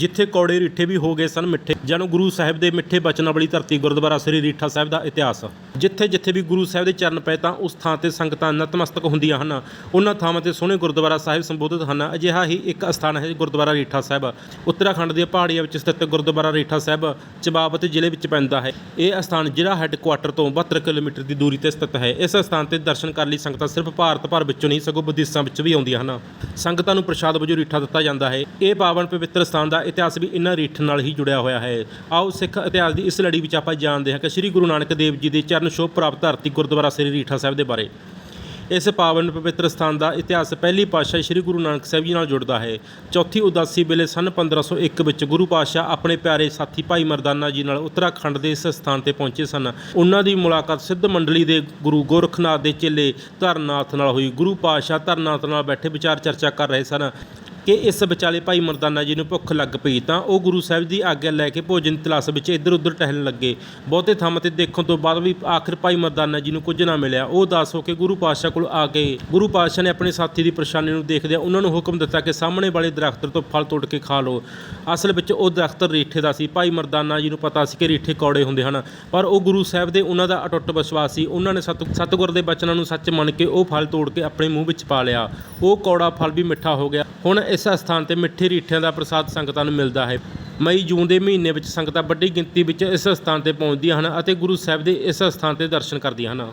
ਜਿੱਥੇ ਕੌੜੇ ਰੀਠੇ ਵੀ ਹੋ ਗਏ ਸਨ ਮਿੱਠੇ। ਜਾਣੋ ਗੁਰੂ ਸਾਹਿਬ ਦੇ ਮਿੱਠੇ ਬਚਨਾਂ ਵਾਲੀ ਧਰਤੀ ਗੁਰਦੁਆਰਾ ਸ੍ਰੀ ਰੀਠਾ ਸਾਹਿਬ ਦਾ ਇਤਿਹਾਸ। ਜਿੱਥੇ ਜਿੱਥੇ ਵੀ ਗੁਰੂ ਸਾਹਿਬ ਦੇ ਚਰਨ ਪਏ ਤਾਂ ਉਸ ਥਾਂ ਤੇ ਸੰਗਤਾਂ ਨਤਮਸਤਕ ਹੁੰਦੀਆਂ ਹਨ। ਉਹਨਾਂ ਥਾਵਾਂ ਤੇ ਸੋਹਣੇ ਗੁਰਦੁਆਰਾ ਸਾਹਿਬ ਸੰਬੋਧਿਤ ਹਨ। ਅਜਿਹਾ ਹੀ ਇੱਕ ਅਸਥਾਨ ਹੈ ਗੁਰਦੁਆਰਾ ਰੀਠਾ ਸਾਹਿਬ। ਉੱਤਰਾਖੰਡ ਦੀਆਂ ਪਹਾੜੀਆਂ ਵਿੱਚ ਸਥਿਤ ਗੁਰਦੁਆਰਾ ਰੀਠਾ ਸਾਹਿਬ ਚਬਾਵਤ ਜ਼ਿਲ੍ਹੇ ਵਿੱਚ ਪੈਂਦਾ ਹੈ। ਇਹ ਅਸਥਾਨ ਜ਼ਿਲ੍ਹਾ ਹੈੱਡਕੁਆਟਰ ਤੋਂ 72 ਕਿਲੋਮੀਟਰ ਦੀ ਦੂਰੀ ਤੇ ਸਥਿਤ ਹੈ। ਇਸ ਅਸਥਾਨ ਤੇ ਦਰਸ਼ਨ ਕਰਨ ਲਈ ਸੰਗਤਾਂ ਸਿਰਫ ਭਾਰਤ ਭਰ ਵਿੱਚੋਂ ਨਹੀਂ, ਸਗੋਂ ਵਿਦੇਸ਼ਾਂ ਵਿੱਚ ਵੀ ਆਉਂਦੀਆਂ ਹਨ। ਸੰਗਤਾਂ ਨੂੰ ਪ੍ਰਸ਼ਾਦ ਵਜੋਂ ਰੀਠਾ ਦਿੱਤਾ ਜਾਂਦਾ ਹੈ। ਇਹ ਪਾਵਨ ਪਵਿੱਤਰ ਸਥਾਨ ਦਾ ਇਤਿਹਾਸ ਵੀ ਇਹਨਾਂ ਰੀਠ ਨਾਲ ਹੀ ਜੁੜਿਆ ਹੋਇਆ ਹੈ। ਆਓ ਸਿੱਖ ਇਤਿਹਾਸ ਦੀ ਇਸ ਲੜੀ ਵਿੱਚ ਆਪਾਂ ਜਾਣਦੇ ਹਾਂ ਕਿ ਸ੍ਰੀ ਗੁਰੂ ਨਾਨਕ ਦੇਵ ਜੀ ਦੇ ਚਰਨ ਛੋਹ ਪ੍ਰਾਪਤ ਧਰਤੀ ਗੁਰਦੁਆਰਾ ਸ੍ਰੀ ਰੀਠਾ ਸਾਹਿਬ ਦੇ ਬਾਰੇ। ਇਸ ਪਾਵਨ ਪਵਿੱਤਰ ਸਥਾਨ ਦਾ ਇਤਿਹਾਸ ਪਹਿਲੀ ਪਾਤਸ਼ਾਹ ਸ੍ਰੀ ਗੁਰੂ ਨਾਨਕ ਸਾਹਿਬ ਜੀ ਨਾਲ ਜੁੜਦਾ ਹੈ। ਚੌਥੀ ਉਦਾਸੀ ਵੇਲੇ ਸਨ 1501 ਵਿੱਚ ਗੁਰੂ ਪਾਤਸ਼ਾਹ ਆਪਣੇ ਪਿਆਰੇ ਸਾਥੀ ਭਾਈ ਮਰਦਾਨਾ ਜੀ ਨਾਲ ਉੱਤਰਾਖੰਡ ਦੇ ਇਸ ਸਥਾਨ ਤੇ ਪਹੁੰਚੇ ਸਨ। ਉਹਨਾਂ ਦੀ ਮੁਲਾਕਾਤ ਸਿੱਧ ਮੰਡਲੀ ਦੇ ਗੁਰੂ ਗੋਰਖਨਾਥ ਦੇ ਚੇਲੇ ਧਰਨਾਥ ਨਾਲ ਹੋਈ। ਗੁਰੂ ਪਾਤਸ਼ਾਹ ਧਰਨਾਥ ਨਾਲ ਬੈਠੇ ਵਿਚਾਰ ਚਰਚਾ ਕਰ ਰਹੇ ਸਨ। ਕਿ ਇਸ ਵਿਚਾਲੇ ਭਾਈ ਮਰਦਾਨਾ ਜੀ ਨੂੰ ਭੁੱਖ ਲੱਗ ਪਈ ਤਾਂ ਉਹ ਗੁਰੂ ਸਾਹਿਬ ਦੀ ਆਗਿਆ ਲੈ ਕੇ ਭੋਜਨ ਦੀ ਤਲਾਸ਼ ਵਿੱਚ ਇੱਧਰ ਉੱਧਰ ਟਹਿਲਣ ਲੱਗੇ। ਬਹੁਤੇ ਥਾਵਾਂ ਤੇ ਦੇਖਣ ਤੋਂ ਬਾਅਦ ਵੀ ਆਖਿਰ ਭਾਈ ਮਰਦਾਨਾ ਜੀ ਨੂੰ ਕੁਝ ਨਾ ਮਿਲਿਆ। ਉਹ ਉਦਾਸ ਹੋ ਕੇ ਗੁਰੂ ਪਾਤਸ਼ਾਹ ਕੋਲ ਆ ਕੇ ਗੁਰੂ ਪਾਤਸ਼ਾਹ ਨੇ ਆਪਣੇ ਸਾਥੀ ਦੀ ਪਰੇਸ਼ਾਨੀ ਨੂੰ ਦੇਖਦਿਆਂ ਉਹਨਾਂ ਨੂੰ ਹੁਕਮ ਦਿੱਤਾ ਕਿ ਸਾਹਮਣੇ ਵਾਲੇ ਦਰਖਤ ਤੋਂ ਫਲ ਤੋੜ ਕੇ ਖਾ ਲਓ। ਅਸਲ ਵਿੱਚ ਉਹ ਦਰਖਤ ਰੀਠੇ ਦਾ ਸੀ। ਭਾਈ ਮਰਦਾਨਾ ਜੀ ਨੂੰ ਪਤਾ ਸੀ ਕਿ ਰੀਠੇ ਕੌੜੇ ਹੁੰਦੇ ਹਨ, ਪਰ ਉਹ ਗੁਰੂ ਸਾਹਿਬ ਦੇ ਉਹਨਾਂ ਦਾ ਅਟੁੱਟ ਵਿਸ਼ਵਾਸ ਸੀ। ਉਹਨਾਂ ਨੇ ਸਤ, ਸਤਿਗੁਰ ਦੇ ਬਚਨਾਂ ਨੂੰ ਸੱਚ ਮੰਨ ਕੇ ਉਹ ਫਲ ਤੋੜ ਕੇ ਆਪਣੇ ਮੂੰਹ ਵਿੱਚ ਪਾ ਲਿਆ। ਉਹ ਕੌੜਾ ਫਲ ਵੀ ਮਿੱਠਾ ਹੋ ਗਿਆ। ਹੁਣ ਇਸ ਸਥਾਨ ਤੇ ਮਿੱਠੇ ਰੀਠਿਆਂ ਦਾ ਪ੍ਰਸਾਦ ਸੰਗਤਾਂ ਨੂੰ ਮਿਲਦਾ ਹੈ। ਮਈ, ਜੂਨ ਦੇ ਮਹੀਨੇ ਵਿੱਚ ਸੰਗਤਾਂ ਵੱਡੀ ਗਿਣਤੀ ਵਿੱਚ ਇਸ ਸਥਾਨ ਤੇ ਪਹੁੰਚਦੀਆਂ ਹਨ ਅਤੇ ਗੁਰੂ ਸਾਹਿਬ ਦੇ ਇਸ ਸਥਾਨ ਤੇ ਦਰਸ਼ਨ ਕਰਦੀਆਂ ਹਨ।